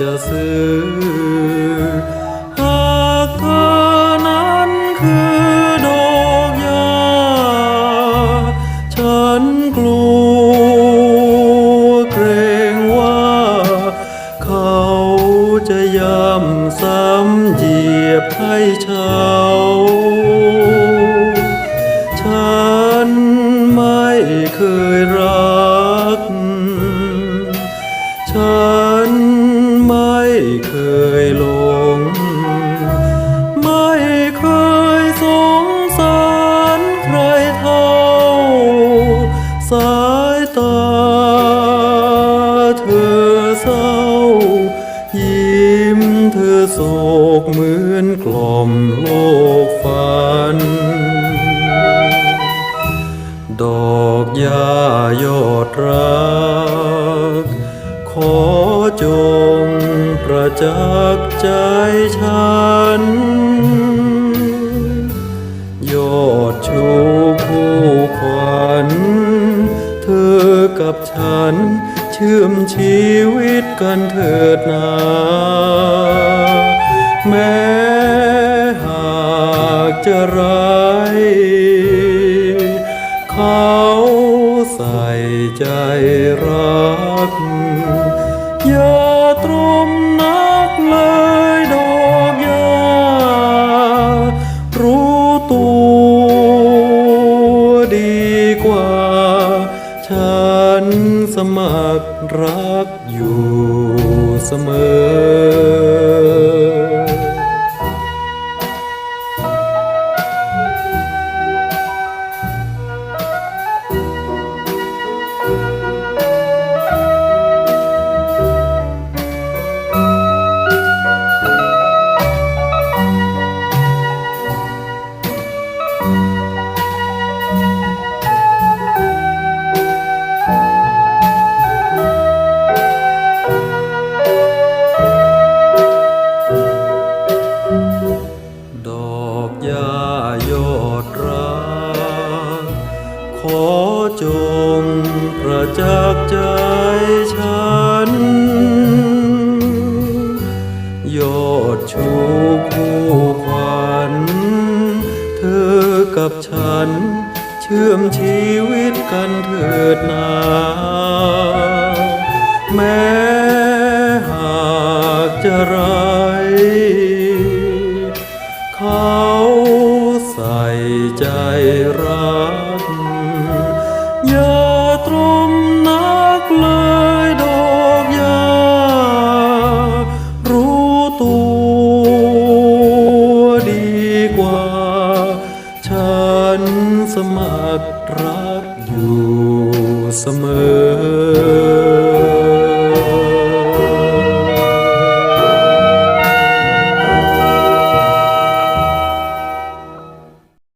จะซื้อ หากเธอนั้นคือดอกยา ฉันกลัวเกรงว่า เขาจะย้ำซ้ำเหยียบให้เช้าฉันไม่เคยรักายตาเธอเศร้า ยิ้มเธอโศกเหมือนกล่อมโลกฝัน ดอกย้ายอดรัก ขอจงประจักษ์ใจฉัน ยอดชูผู้ เขาใส่ใจรัก อย่าตรมนักเลยดอกยา รู้ตัวดีกว่า ฉันสมัครรักอยู่เสมอ ญ้ายอดรัก ขอจงประจักษ์ใจฉัน ยอดชูผู้ขวัญเธอกับฉัน เชื่อมชีวิตกันเถิดนาแม้หากจะไร ใจรัก อย่าตรมนักเลยดอกยา รู้ตัวดีกว่า ฉันสมัครรักอยู่เสมอ